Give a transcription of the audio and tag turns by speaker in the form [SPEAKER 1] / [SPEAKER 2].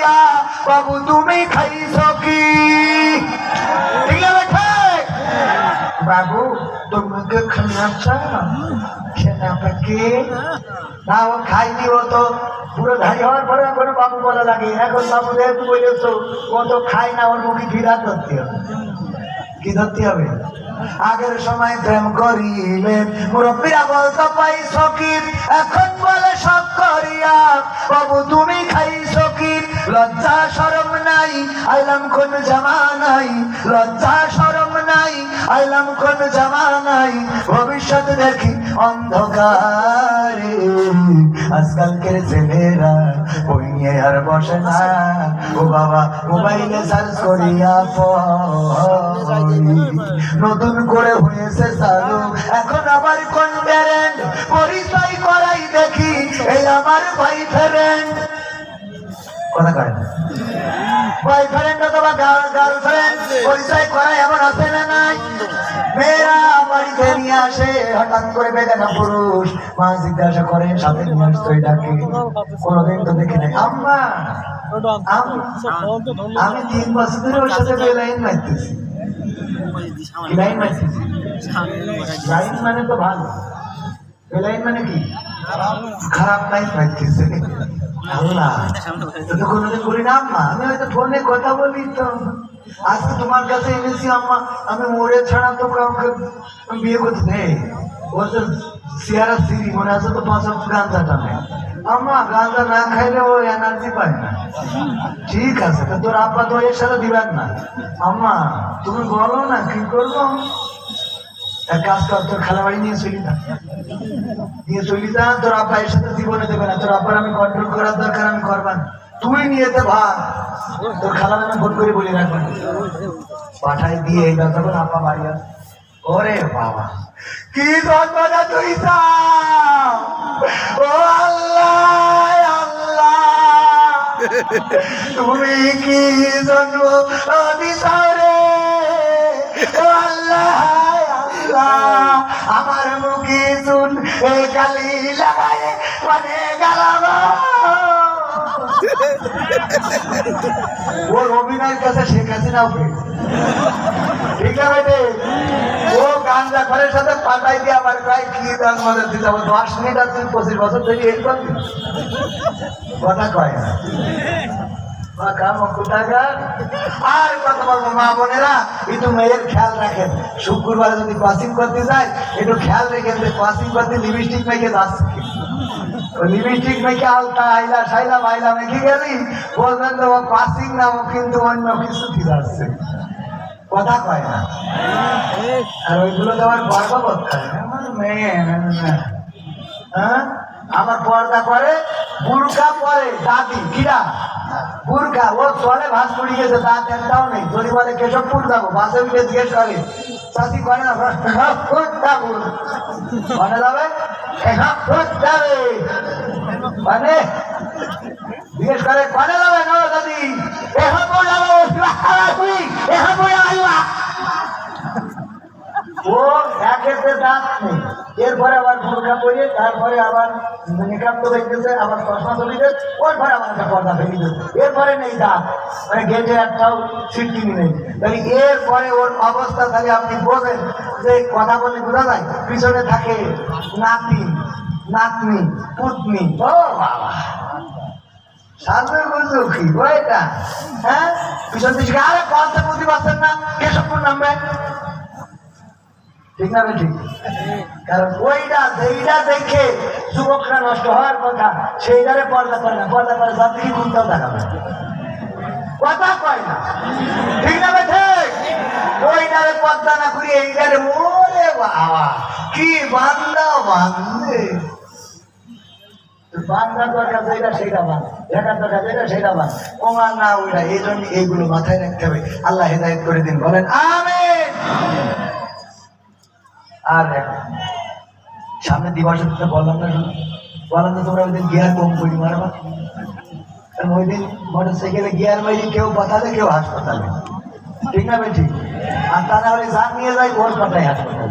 [SPEAKER 1] করিয়া বাবু তুমি খাইছো কি? বাবু, তোমাকে খানা চাও খেলাটা কি? না, ও খাইনি ও তো। পুরো ধারি হওয়ার পরে কোনো বাবু বলা লাগে এখন বাবু যেহেতু বলেছ, ও তো খায় না, ওর মুখে ঘিরা ধরতে হবে। কি ধরতে হবে? আগের সময় প্রেম করিলে মুরব্বীরা বলতো পাইছো কি এখন বলে সব করিয়া, বাবু তুমি খাই কি লজ্জা সরম নাই, আইলাম কোন জামা নাই। লজ্জা সরম নাই, আইলাম কোন জামা নাই। ভবিষ্যৎ দেখি অন্ধকারে। আজকালকের ছেলেরা ওই নিয়ে আর বসে না। ও বাবা, মোবাইলে সার্চ করিয়া নতুন করে হয়েছে চালু। এখন আবার কোন ব্যারেন্ট পরিচয় করাই দেখি, এই আমার ভাই ফেরেন্ট কথা কয় বয়ফ্রেন্ড অথবা গার্লফ্রেন্ড পরিচয় করা এমন আছে না নাই? মেয়েরা বাড়িতে নিয়ে আসে হঠাৎ করে বেগানা পুরুষ। মা জিজ্ঞাসা করে সাথে নিয়ে আসতো এটাকে কোনোদিন তো দেখি নাই আম্মা আমি তিন বছর ধরে ওর সাথে বেলাইন মারতেছি। লাইন মারতেছি? লাইন মানে তো ভালো। মানে কি? খারাপ লাইন মারতেছে। আমি আম্মা আমি মরে ছাড়া তো কাউকে বিয়ে করতে নেই তো সিয়ারা মনে আছে তো পাঁচ আম্মা না খাইলে ও এনার্জি পায় না ঠিক আছে তোর আব্বা তো এর সাথে দিবেন না আম্মা তুমি বলো না কি করব এক তোর খালা বাড়ি নিয়ে চলি নিয়ে চলি তোর আব্বা সাথে জীবনে দেবে না। তোর আব্বার আমি কন্ট্রোল করার দরকার, আমি তুই নিয়ে তোর খালা আমি ফোন করে বলি পাঠাই দিয়ে যখন আব্বা বাড়ি ওরে বাবা। কি জন্মটা তুই ও আল্লাহ আল্লাহ। তুমি কি জন্ম দিছাও রে ও আল্লাহ। আমার মুখে চুন এ কালি লাগায় মানে ওর অভিনয়ের কাছে শেখ পেয়েছে ঠিক আছে ও গাঞ্জা ঘরের সাথে পাঠাই দিয়ে আমার প্রায় কি দান মনে দিতে হবে? দশ মিনিট আর তুই পঁচিশ বছর ধরে এই কথা কয় না। আর কথা বলব মা বোনেরা একটু মেয়ের খেয়াল রাখেন, শুক্রবারে যদি ক্রসিং করতে যায়, একটু খেয়াল রেখেন যে ক্রসিং করতে লিপস্টিক মেখে লিপস্টিক মেখে আলতা, আইলা, সাইলা মাইলা মেখে গেলি বলবেন তো ক্রসিং না, ও কিন্তু অন্য কিছু আসছে কথা কয় না। আর ওইগুলো তো আমার গর্ব হয় মেয়ে হ্যাঁ? আমার পর্দা করে বুরকা পরে, দাদি, কিরা? বুরকা ও চলে ভাত পড়ি গেছে দাঁত একটাও নেই। যদি বলে কেশবপুর যাব বাসে উঠে জিজ্ঞেস করে চাষি করে না মনে যাবে? যাবে মানে? জিজ্ঞেস করে, কনে যাবে না দাদি? এখন যাব তুই এখন আইবা ও একেতে দাঁত নেই এরপরে তারপরে আবার তো আবার চশমা একটা পর্দা এরপরে নেই মানে গেটে একটাও সিটকিনি নেই। তাহলে এরপরে ওর অবস্থা তাহলে আপনি যে কথা বোঝা যায়, পিছনে থাকে নাতি, নাতনি, পুতনি। ও বাবা! সামনে কি? ওইটা। হ্যাঁ? পিছন দিকে আরে কথা বুঝতে পারছেন না, কেশবপুর নামবে। ঠিক না, ঠিক? কারণ ওইটা যেইটা দেখে যুবকরা নষ্ট হওয়ার কথা, সেইটারে পর্দা করে না, পর্দা করে সব দিকে ঘুরতেও দেখাবে কথা কয় না। ঠিক না ঠিক? ওইটারে পর্দা না করি এইটারে ওরে বাবা, কি বান্দা বান্দে। বান্দার দরকার যেটা, সেটা বান দেখার দরকার যেটা, সেটা বান কমার না, ওইটা এই জন্য এইগুলো মাথায় রাখতে হবে। আল্লাহ হেদায়ত করে দিন, বলেন, আমিন। আর সামনে দিবস তো বললাম না বললাম তো তোমরা ওই দিন গিয়ার কম করি, মারবা। কারণ ওই দিন মোটর সাইকেলে গিয়ার মারি, কেউ পাতালে, কেউ হাসপাতালে। ঠিক না ঠিক আর তা না হলে নিয়ে যায় ওর পাঠায় হাসপাতালে।